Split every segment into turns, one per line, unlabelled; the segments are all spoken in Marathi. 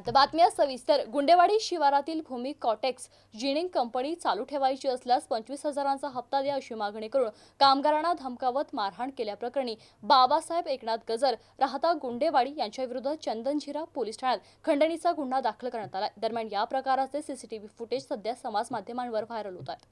आता बातम्या सविस्तर गुंडेवाडी शिवारातील भूमी कॉटेक्स जिनिंग कंपनी चालू ठेवायची असल्यास पंचवीस हजारांचा हप्ता द्या अशी मागणी करून कामगारांना धमकावत मारहाण केल्याप्रकरणी बाबासाहेब एकनाथ गजर राहता गुंडेवाडी यांच्या विरुद्ध चंदनझिरा पोलीस ठाण्यात खंडणीचा गुन्हा दाखल करण्यात आला दरम्यान या प्रकाराचे सीसीटीव्ही फुटेज सध्या समाज माध्यमांवर व्हायरल होत आहेत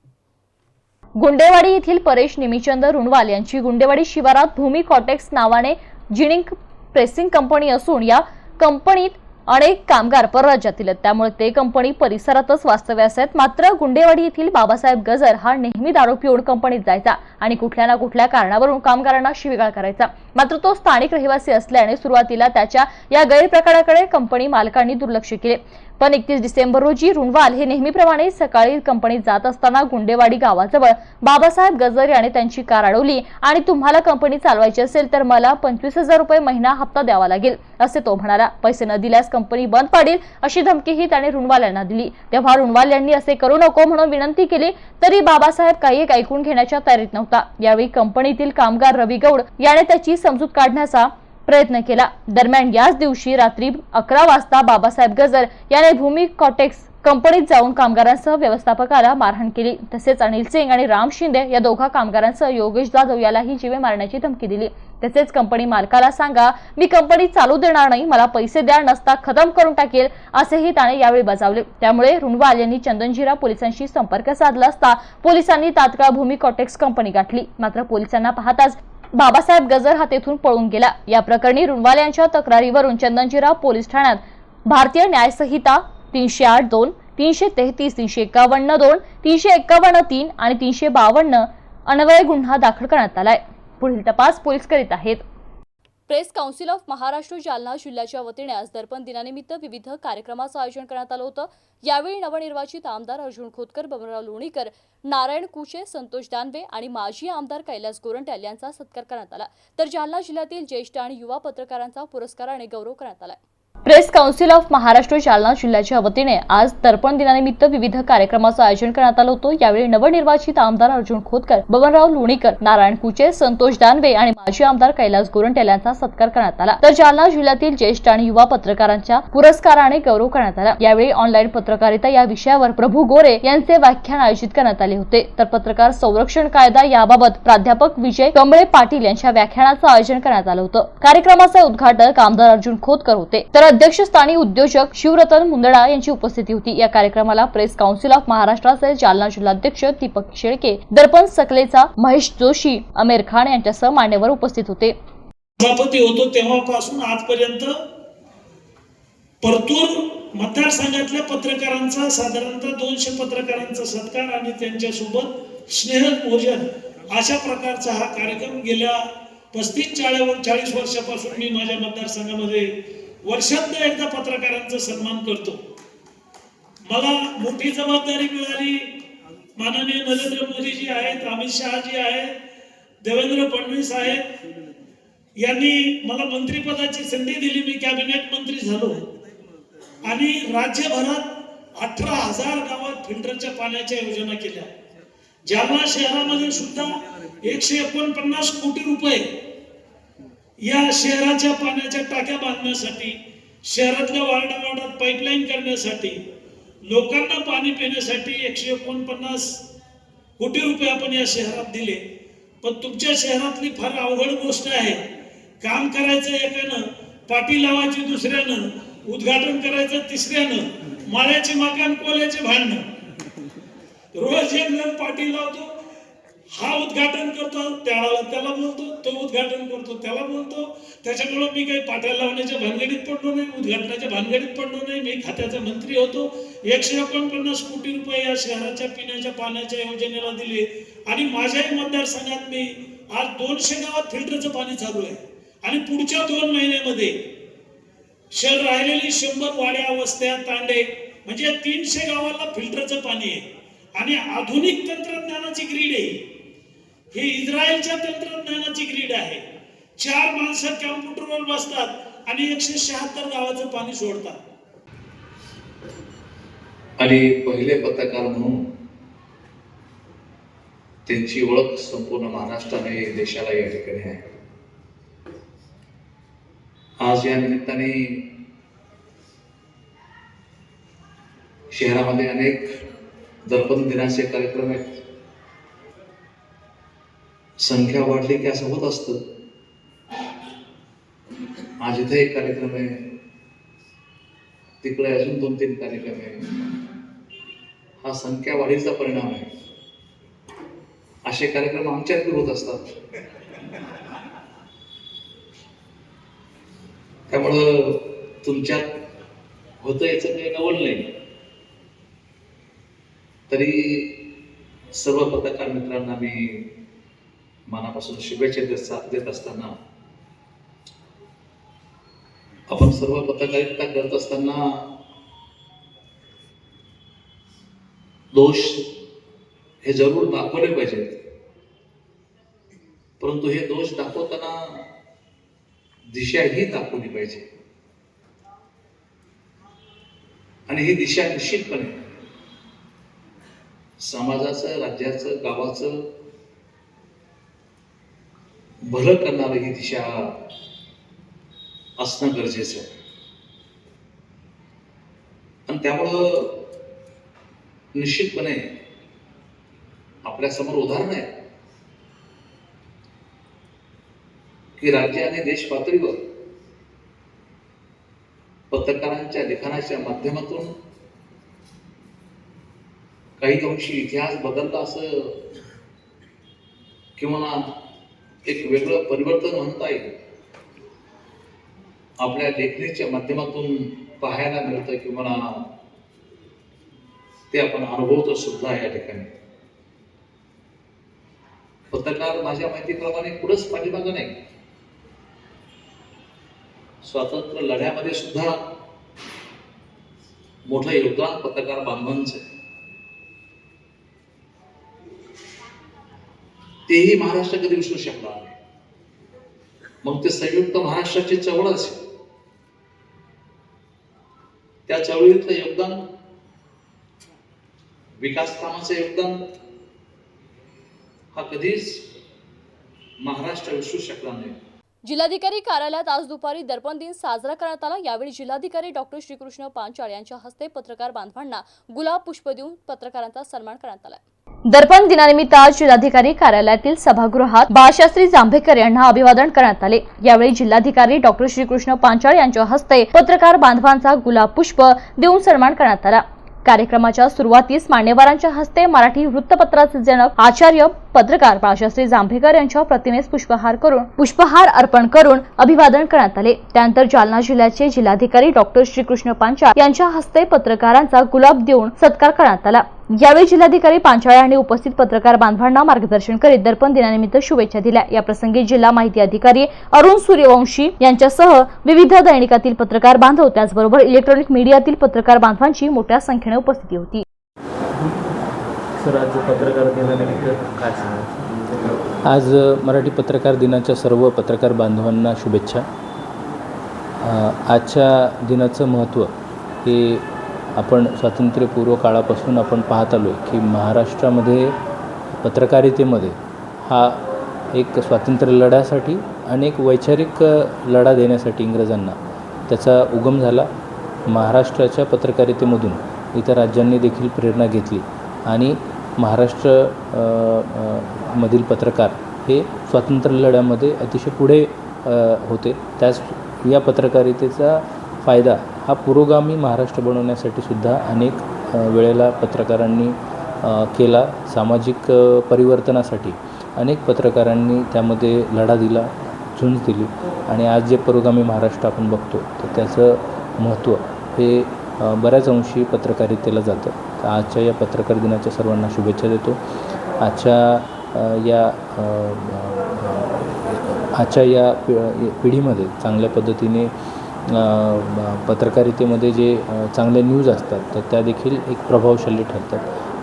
गुंडेवाडी येथील परेश निमिचंद रुणवाल यांची गुंडेवाडी शिवारात भूमी कॉटेक्स नावाने जिनिंग प्रेसिंग कंपनी असून या कंपनीत अनेक कामगार परराज्यातील आहेत. त्यामुळे ते कंपनी परिसरातच वास्तव्यास आहेत मात्र गुंडेवाडी येथील बाबासाहेब गजर हा नेहमी दारू पिऊन कंपनीत जायचा आणि कुठल्या ना कुठल्या कारणावरून कामगारांना शिवीगाळ करायचा. मात्र तो स्थानिक रहिवासी असल्याने सुरुवातीला त्याच्या या गैरप्रकाराकडे कंपनी मालकांनी दुर्लक्ष केले. पण एकतीस डिसेंबर रोजी रुणवाल हे नेहमीप्रमाणे सकाळी कंपनीत जात असताना गुंडेवाडी गावाजवळ बाबासाहेब गजर याने त्यांची कार अडवली आणि तुम्हाला कंपनी चालवायची असेल तर मला पंचवीस हजार रुपये महिना हप्ता द्यावा लागेल असे तो म्हणाला. पैसे न दिल्यास कंपनी बंद पाडेल अशी धमकीही त्याने रुणवाल यांना दिली. तेव्हा रुणवाल यांनी असे करू नको म्हणून विनंती केली तरी बाबासाहेब काही एक ऐकून घेण्याच्या तयारीत नव्हता. यावेळी कंपनीतील कामगार रवी गौड याने त्याची समजूत काढण्याचा प्रयत्न केला. दरम्यान याच दिवशी रात्री अकरा वाजता बाबासाहेब गजर याने भूमी कॉटेक्स कंपनीत जाऊन कामगारांसह व्यवस्थापकाला मारहाण केली. तसेच अनिल सिंग आणि राम शिंदे या दोघा कामगारांसह योगेश जाधव यालाही जीवे मारण्याची धमकी दिली. तसेच कंपनी मालकाला सांगा मी कंपनी चालू देणार नाही मला पैसे द्या नसता खतम करून टाकेल असेही त्याने यावेळी बजावले. त्यामुळे रुणवाल यांनी चंदनजिरा पोलिसांशी संपर्क साधला असता पोलिसांनी तात्काळ भूमी कॉटेक्स कंपनी गाठली. मात्र पोलिसांना पाहताच बाबासाहेब गजर हा तेथून पळून गेला. या प्रकरणी रुणवाल यांच्या तक्रारीवरून चंदनजीराव पोलीस ठाण्यात भारतीय न्यायसंहिता तीनशे आठ दोन तीनशे तेहतीस तीनशे एकावन्न दोन तीनशे एकावन्न तीन आणि तीनशे बावन्न अन्वय गुन्हा दाखल करण्यात आलाय. पुढील तपास पोलीस करीत आहेत. Press council of Maharashtra Jalna जिल्ह्याच्या वतीने आज दर्पण दिनानिमित्त विविध कार्यक्रमाचं आयोजन करण्यात आलं होतं. यावेळी नवनिर्वाचित आमदार अर्जुन खोतकर बबनराव लोणीकर नारायण कुचे संतोष दानवे आणि माजी आमदार कैलास गोरंट्याल यांचा सत्कार करण्यात आला. तर जालना जिल्ह्यातील ज्येष्ठ आणि युवा पत्रकारांचा पुरस्कार आणि गौरव करण्यात आला. Press council of Maharashtra Jalna जिल्ह्याच्या वतीने आज तर्पण दिनानिमित्त विविध कार्यक्रमाचं आयोजन करण्यात आलं होतं. यावेळी नवनिर्वाचित आमदार अर्जुन खोतकर बबनराव लोणीकर नारायण कुचे संतोष दानवे आणि माजी आमदार कैलास गोरंट्याल यांचा सत्कार करण्यात आला. तर जालना जिल्ह्यातील ज्येष्ठ आणि युवा पत्रकारांच्या पुरस्काराने गौरव करण्यात आला. यावेळी ऑनलाईन पत्रकारिता या विषयावर प्रभू गोरे यांचे व्याख्यान आयोजित करण्यात आले होते. तर पत्रकार संरक्षण कायदा याबाबत प्राध्यापक विजय कमळे पाटील यांच्या व्याख्यानाचं आयोजन करण्यात आलं होतं. कार्यक्रमाचे उद्घाटक आमदार अर्जुन खोतकर होते. तर अध्यक्षस्थानी उद्योजक शिवरतन मुंदडा यांची उपस्थिती होती. या कार्यक्रमाला प्रेस काउन्सिल ऑफ महाराष्ट्राचे जालना जिल्हाध्यक्ष दीपक शेळके दर्पण सकलेचा महेश जोशी आमिर खान यांच्यासह मान्यवर उपस्थित होते.
सभापती होतो तेव्हापासून आजपर्यंत परतूर मतदारसंघातल्या पत्रकारांचा साधारणतः दोनशे पत्रकारांचा सत्कार आणि त्यांच्यासोबत स्नेह भोजन अशा प्रकारचा हा कार्यक्रम गेल्या पस्तीस चाळीस चाळीस वर्षापासून मी माझ्या मतदारसंघामध्ये वर्षातनं एकदा पत्रकारांचा सन्मान करतो. मला मोठी जबाबदारी मिळाली. माननीय नरेंद्र मोदीजी आहेत अमित शहाजी आहेत देवेंद्र फडणवीस आहेत. यांनी मला मंत्रिपदाची संधी दिली. मी कॅबिनेट मंत्री झालो. आणि राज्यभरात अठरा हजार गावात फिल्टरच्या पाण्याच्या योजना केल्या. जालना शहरामध्ये सुद्धा एकशे एकोणपन्नास कोटी रुपये या शहराच्या पाण्याच्या टाक्या बांधण्यासाठी शहरातल्या वार्डावार्डात पाईपलाईन करण्यासाठी लोकांना पाणी पिण्यासाठी एकशे एकोणपन्नास कोटी रुपये आपण या शहरात दिले. पण तुमच्या शहरातली फार अवघड गोष्ट आहे. काम करायचं एकानं पाठी लावायची दुसऱ्यानं उद्घाटन करायचं तिसऱ्यानं माळ्याचे मकान कोल्याचे भांडणं. रोज एक जण पाठी लावतो हा उद्घाटन करतो त्याला त्याला बोलतो तो उद्घाटन करतो त्याला बोलतो. त्याच्यामुळं मी काही पाट्या लावण्याच्या भानगडीत पडलो नाही उद्घाटनाच्या भानगडीत पडलो नाही. मी खात्याचा मंत्री होतो. एकशे एकोणपन्नास कोटी रुपये या शहराच्या पिण्याच्या पाण्याच्या योजनेला दिले. आणि माझ्याही मतदारसंघात मी आज दोनशे गावात फिल्टरचं पाणी चालू आहे. आणि पुढच्या दोन महिन्यामध्ये शहर राहिलेली शंभर वाड्या वस्त्या तांडे म्हणजे तीनशे गावाला फिल्टरचं पाणी आहे. आणि आधुनिक तंत्रज्ञानाची ग्रीड आहे. हे इस्रायलच्या तंत्रज्ञानाची ग्रीड आहे. चार माणसं कॅम्प्युटरवर बसतात आणि एकशे शहात्तर गावाचं पाणी सोडतात.
आणि पहिले पत्रकार म्हणून त्यांची ओळख संपूर्ण महाराष्ट्राने देशाला या ठिकाणी आहे. आज या निमित्ताने शहरामध्ये अनेक दर्पण दिनाचे कार्यक्रम आहेत. संख्या वाढली की असं होत असतं. आज इथे एक कार्यक्रम आहे. तिकडे अजून दोन तीन कार्यक्रम आहे. हा संख्या वाढीचा परिणाम आहे. असे कार्यक्रम आमच्यात होत असतात. त्यामुळं तुमच्यात होतं याचं काही नवल नाही. तरी सर्व पत्रकार मित्रांना मी मनापासून शुभेच्छा देत देत असताना आपण सर्व पत्रकारिता करत असताना दोष हे जरूर दाखवले पाहिजेत. परंतु हे दोष दाखवताना दिशा ही दाखवली पाहिजे. आणि ही दिशा निश्चितपणे समाजाचं राज्याचं गावाचं भलं करणारी ही दिशा. असणं गरजेचं आहे. आणि त्यामुळं निश्चितपणे आपल्यासमोर उदाहरण आहे की राज्य आणि देश पातळीवर पत्रकारांच्या लिखाणाच्या माध्यमातून काही अंशी इतिहास बदलला असं किंवा एक वेगळं परिवर्तन म्हणता येईल. आपल्या लेखणीच्या माध्यमातून पाहायला मिळतं किंवा ते आपण अनुभवतो सुद्धा या ठिकाणी. पत्रकार माझ्या माहितीप्रमाणे कुठंच पाठीमागं नाही. स्वातंत्र्य लढ्यामध्ये सुद्धा मोठं योगदान पत्रकार बांधवांचं तेही महाराष्ट्र कधी विसरू शकणार नाही. मग ते संयुक्त महाराष्ट्राची चळवळ असेल. त्या चळवळीतलं योगदान विकास कामाचं योगदान हा कधीच महाराष्ट्र विसरू शकला नाही.
जिल्हाधिकारी कार्यालयात आज दुपारी दर्पण दिन साजरा करण्यात आला. यावेळी जिल्हाधिकारी डॉक्टर श्रीकृष्ण पांचाळ यांच्या हस्ते पत्रकार बांधवांना गुलाब पुष्प देऊन पत्रकारांचा सन्मान करण्यात आला. दर्पण दिनानिमित्त आज जिल्हाधिकारी कार्यालयातील सभागृहात बाळशास्त्री जांभेकर यांना अभिवादन करण्यात आले. यावेळी जिल्हाधिकारी डॉक्टर श्रीकृष्ण पांचाळ यांच्या हस्ते पत्रकार बांधवांचा गुलाब पुष्प देऊन सन्मान करण्यात आला. कार्यक्रमाच्या सुरुवातीस मान्यवरांच्या हस्ते मराठी वृत्तपत्राचे जनक आचार्य पत्रकार बाळशास्त्री जांभेकर यांच्या प्रतिमेस पुष्पहार करून पुष्पहार अर्पण करून अभिवादन करण्यात आले. त्यानंतर जालना जिल्ह्याचे जिल्हाधिकारी डॉक्टर श्रीकृष्ण पांचाळ यांच्या हस्ते पत्रकारांचा गुलाब देऊन सत्कार करण्यात आला. यावेळी जिल्हाधिकारी पांचाळ यांनी उपस्थित पत्रकार बांधवांना मार्गदर्शन करीत दर्पण दिनानिमित्त शुभेच्छा दिल्या. या प्रसंगी जिल्हा माहिती अधिकारी अरुण सूर्यवंशी यांच्यासह विविध दैनिकातील पत्रकार बांधव त्याचबरोबर इलेक्ट्रॉनिक मीडियातील पत्रकार बांधवांची मोठ्या संख्येने उपस्थिती होती.
आज मराठी पत्रकार दिनाच्या सर्व पत्रकार बांधवांना शुभेच्छा. आजच्या दिनाचं महत्त्व हे आपण स्वातंत्र्यपूर्व काळापासून आपण पाहत आलो आहे की महाराष्ट्रामध्ये पत्रकारितेमध्ये हा एक स्वातंत्र्य लढ्यासाठी आणि एक वैचारिक लढा देण्यासाठी इंग्रजांना त्याचा उगम झाला. महाराष्ट्राच्या पत्रकारितेमधून इतर राज्यांनी देखील प्रेरणा घेतली आणि महाराष्ट्र मधील पत्रकार हे स्वातंत्र्य लढ्यामध्ये अतिशय पुढे होते. त्याच या पत्रकारितेचा फायदा हा पुरोगामी महाराष्ट्र बनवण्यासाठी सुद्धा अनेक वेळेला पत्रकारांनी केला. सामाजिक परिवर्तनासाठी अनेक पत्रकारांनी त्यामध्ये लढा दिला झुंज दिली. आणि आज जे पुरोगामी महाराष्ट्र आपण बघतो तर त्याचं महत्त्व हे बऱ्याच अंशी पत्रकारितेला जातं. तर आजच्या या पत्रकार दिनाच्या सर्वांना शुभेच्छा देतो. आजच्या या आजच्या या पि- पिढीमध्ये चांगल्या पद्धतीने पत्रकारितेमध्ये जे चांगले न्यूज असतात तर त्या देखील एक प्रभावशाली ठरतात.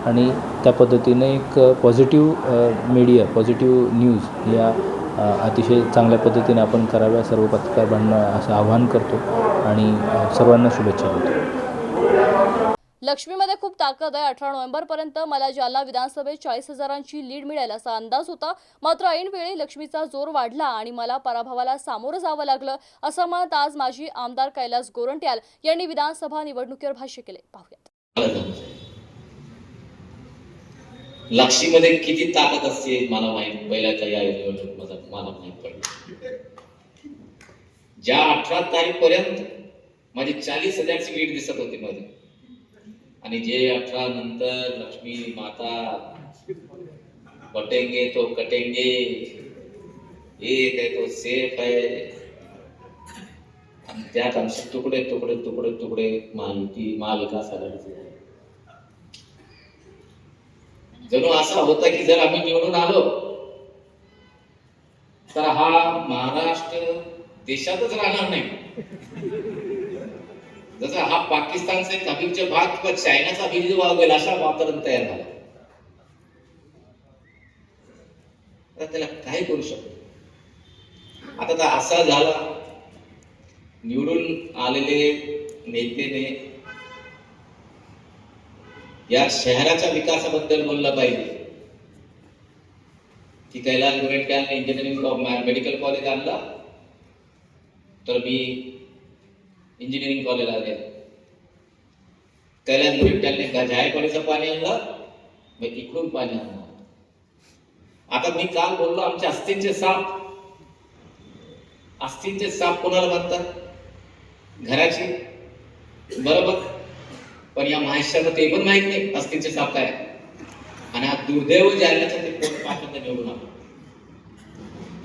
आणि त्या पद्धतीने एक पॉझिटिव्ह मीडिया पॉझिटिव्ह न्यूज या अतिशय चांगल्या पद्धतीने आपण कराव्या सर्व पत्रकार बांधणं असं आवाहन करतो. आणि सर्वांना शुभेच्छा देतो.
लक्ष्मीमध्ये खूप ताकद आहे. अठरा नोव्हेंबरपर्यंत मला जालना विधानसभेत चाळीस हजारांची लीड मिळेल असा अंदाज होता. मात्र ऐनवेळी लक्ष्मीचा जोर वाढला आणि मला पराभवाला सामोरं जावं लागलं असं मत आज माजी आमदार कैलास गोरंट्याल यांनी विधानसभा निवडणुकीवर भाष्य केले. पाहूयात.
लक्ष्मीमध्ये किती ताकद असते मला माहीत पहिल्याच्या या निवडणूक मला मला माहीत पडलं. ज्या अठरा तारीख पर्यंत माझी चाळीस हजारची लीड दिसत होती माझी आणि जे अठरा नंतर लक्ष्मी माता बटेंगे तो कटेंगे एक आहे तो सेफ आहे. आणि त्यात आमचे तुकडे तुकडे तुकडे तुकडे माहिती महाविकास आघाडीचे जणू असा होता की जर आम्ही निवडून आलो तर हा महाराष्ट्र देशातच राहणार नाही. जसा हा पाकिस्तानचा एक अभिरुच भाग किंवा चायनाचा अभिरुच भाग होईल अशा वातावरण तयार झाला. त्याला काय करू शकतो? आता तर असा झाला. निवडून आलेले नेतेने या शहराच्या विकासाबद्दल बोललं पाहिजे. की Kailas Goretkar engineering medical college आणला. तर मी इंजिनिअरिंग कॉलेज आले. कैलास गोरेटकरने जायकवाडीचं पाणी आणलं मी इकडून पाणी आणलं. आता मी काल बोललो आमच्या अस्थिंचे साप. अस्थिंचे साप कोणाला म्हणतात घराची. बरोबर? पण या महाराष्ट्राला ते पण माहीत नाही अस्थिंचे साप काय आणि हा दुर्दैव जालन्याचं ते कोण पाकिंदा निवडून आलो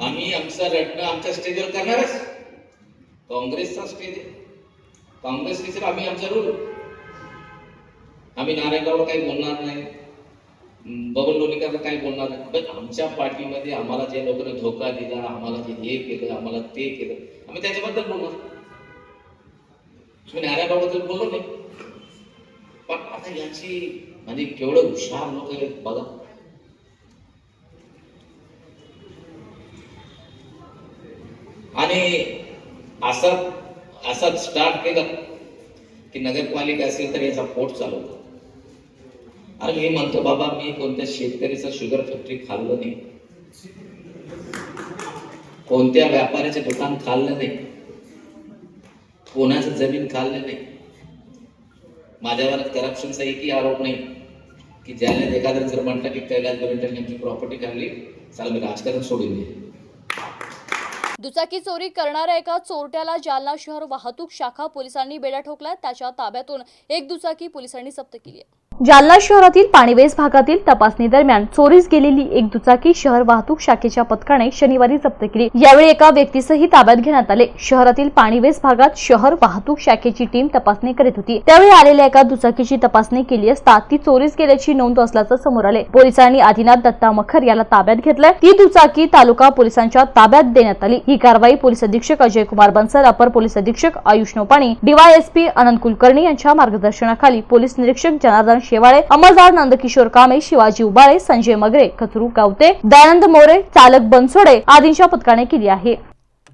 आम्ही आमचं रटणं आमच्या स्टेजवर करणारच. काँग्रेसचा स्टेज आहे. काँग्रेस स्टेजवर आम्ही आमचा रूल आम्ही नारायणगावला काही बोलणार नाही. बबन लोणीकरला काही बोलणार नाही. पण आमच्या पार्टीमध्ये आम्हाला जे लोकांना धोका दिला आम्हाला जे हे केलं आम्हाला ते केलं आम्ही त्याच्याबद्दल बोलणार. तुम्ही नारायणगावबद्दल बोललो नाही पण आता याची म्हणजे केवढं हुशार लोक आहेत बघा. आणि असं असा स्टार्ट केला की नगरपालिका असेल तर याचा पोट चालवतो अरे मी म्हणतो बाबा मी कोणत्या शेतकरीचं शुगर फॅक्टरी खाल्लं नाही. कोणत्या व्यापाऱ्याचे दुकान खाल्लं नाही. कोणाचं जमीन खाल्लं नाही. माझ्यावर करप्शनचा एकही आरोप नाही की ज्याने एखादं जर म्हटलं की कैलास गोविंदन यांची प्रॉपर्टी खाल्ली चाल मी राजकारण सोडून दे
दुचाकी चोरी करणाऱ्या एका चोरट्याला जालना शहर वाहतूक शाखा पोलिसांनी बेड्या ठोकल्या. त्याच्या ताब्यातून एक दुचाकी पोलिसांनी जप्त केली आहे. जालना शहरातील पाणीवेस भागातील तपासणी दरम्यान चोरीस गेलेली एक दुचाकी शहर वाहतूक शाखेच्या पथकाने शनिवारी जप्त केली. यावेळी एका व्यक्तीसही ताब्यात घेण्यात आले. शहरातील पाणीवेस भागात शहर वाहतूक शाखेची टीम तपासणी करीत होती. त्यावेळी आलेल्या एका दुचाकीची तपासणी केली असता ती चोरीस गेल्याची नोंद असल्याचं समोर आले. पोलिसांनी आदिनाथ दत्ता मखर याला ताब्यात घेतलंय. ती दुचाकी तालुका पोलिसांच्या ताब्यात देण्यात आली. ही कारवाई पोलीस अधीक्षक अजय कुमार बन्सल अपर पोलीस अधीक्षक आयुष नोपाणी डीवायएसपी अनंत कुलकर्णी यांच्या मार्गदर्शनाखाली पोलीस निरीक्षक जनार्दन शेवाळे अमरदार नंदकिशोर कामे शिवाजी उबाळे संजय मगरे कचरू गावते दयानंद मोरे चालक बनसोडे आदींच्या पथकाने केली आहे.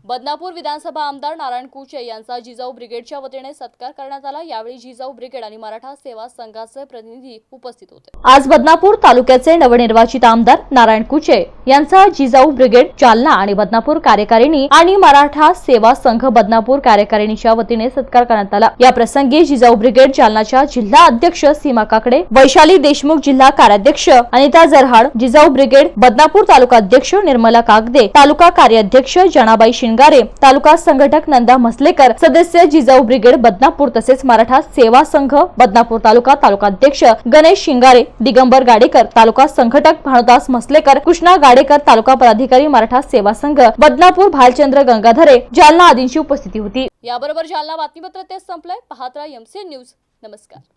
बदनापूर विधानसभा आमदार नारायण कुचे यांचा जिजाऊ ब्रिगेडच्या वतीने सत्कार करण्यात आला. यावेळी जिजाऊ ब्रिगेड आणि मराठा सेवा संघाचे प्रतिनिधी उपस्थित होते. आज बदनापूर तालुक्याचे नवनिर्वाचित आमदार नारायण कुचे यांचा जिजाऊ ब्रिगेड जालना आणि बदनापूर कार्यकारिणी आणि मराठा सेवा संघ बदनापूर कार्यकारिणीच्या वतीने सत्कार करण्यात आला. या प्रसंगी जिजाऊ ब्रिगेड जालनाच्या जिल्हा अध्यक्ष सीमा काकडे वैशाली देशमुख जिल्हा कार्याध्यक्ष अनिता जरहाड जिजाऊ ब्रिगेड बदनापूर तालुका अध्यक्ष निर्मला कागदे तालुका कार्याध्यक्ष जनाबाई शिंदे शिंगारे तालुका संघटक नंदा म्हसलेकर सदस्य जिजाऊ ब्रिगेड बदनापूर तसेच मराठा सेवा संघ बदनापूर तालुका तालुकाध्यक्ष गणेश शिंगारे दिगंबर गाडेकर तालुका संघटक भानुदास म्हसलेकर कृष्णा गाडेकर तालुका पदाधिकारी मराठा सेवा संघ बदनापूर भालचंद्र गंगाधरे जालना आदींची उपस्थिती होती. याबरोबर जालना बातमीपत्र ते संपलंय. पाहत राहा एमसी न्यूज नमस्कार.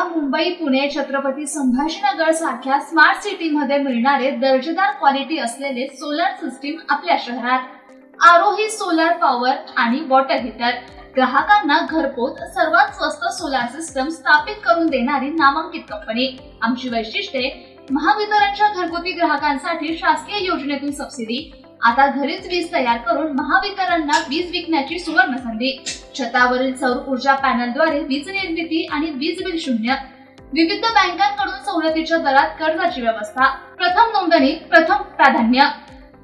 आता मुंबई पुणे छत्रपती संभाजीनगर सारख्या स्मार्ट सिटीमध्ये मिळणारे दर्जेदार क्वालिटी असलेले सोलर सिस्टीम आपल्या शहरात. आरोही सोलार पॉवर आणि वॉटर हीटर ग्राहकांना घरपोच सर्वात स्वस्त सोलार सिस्टम स्थापित करून देणारी नामांकित कंपनी आमची वैशिष्ट्ये महावितरणच्या घरगुती ग्राहकांसाठी शासकीय योजनेतून सबसिडी आता घरीच वीज तयार करून महावितरणला वीज विकण्याची सुवर्ण संधी. छतावरील सौर ऊर्जा पॅनलद्वारे वीज निर्मिती आणि वीज बिल शून्य. विविध बँकांकडून सवलतीच्या दरात कर्जाची व्यवस्था. प्रथम नोंदणी प्रथम प्राधान्य.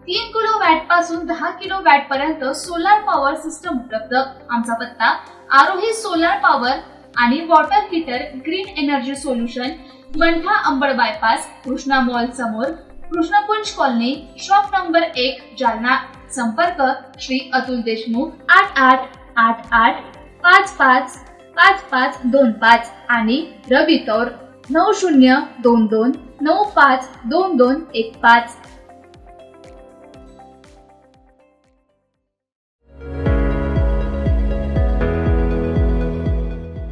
तीन किलो वॅटपासून दहा किलो वॅट पर्यंत सोलार पॉवर सिस्टम उपलब्ध. आमचा पत्ता आरोही सोलार पॉवर आणि water heater green energy solution Mantha Ambad bypass Krishna mall समोर. कृष्णकुंज कॉलनी शॉप नंबर एक जालना. संपर्क श्री अतुल देशमुख आठ आठ आठ आठ पाच पाच पाच पाच दोन पाच आणि रवी तौर नऊ शून्य दोन दोन नऊ पाच दोन दोन एक पाच.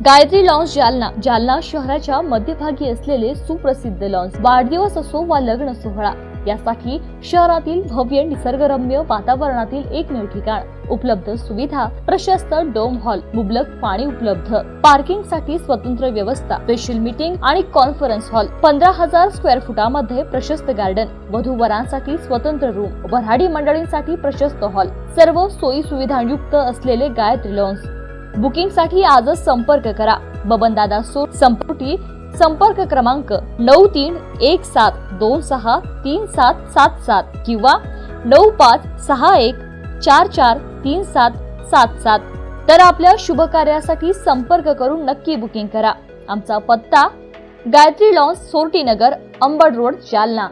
गायत्री लॉन्स जालना जालना शहराच्या मध्यभागी असलेले सुप्रसिद्ध लॉन्स. वाढदिवस असो वा लग्न सोहळा यासाठी शहरातील भव्य निसर्गरम्य वातावरणातील एकमेव ठिकाण उपलब्ध सुविधा प्रशस्त डोम हॉल मुबलक पाणी उपलब्ध पार्किंगसाठी स्वतंत्र व्यवस्था स्पेशल मीटिंग आणि कॉन्फरन्स हॉल पंधरा हजार स्क्वेअर फुटामध्ये प्रशस्त गार्डन वधूवरांसाठी स्वतंत्र रूम वऱ्हाडी मंडळींसाठी प्रशस्त हॉल सर्व सोयी सुविधांयुक्त असलेले गायत्री लॉन्स. बुकिंगसाठी आजच संपर्क करा. बबनदादा सो संपुटी संपर्क क्रमांक नऊ तीन एक सात दोन सहा तीन सात सात सात किंवा नऊ पाच सहा एक चार चार तीन सात सात सात. तर आपल्या शुभ कार्यासाठी संपर्क करून नक्की बुकिंग करा. आमचा पत्ता गायत्री लॉन्स सोरटी नगर अंबड रोड जालना.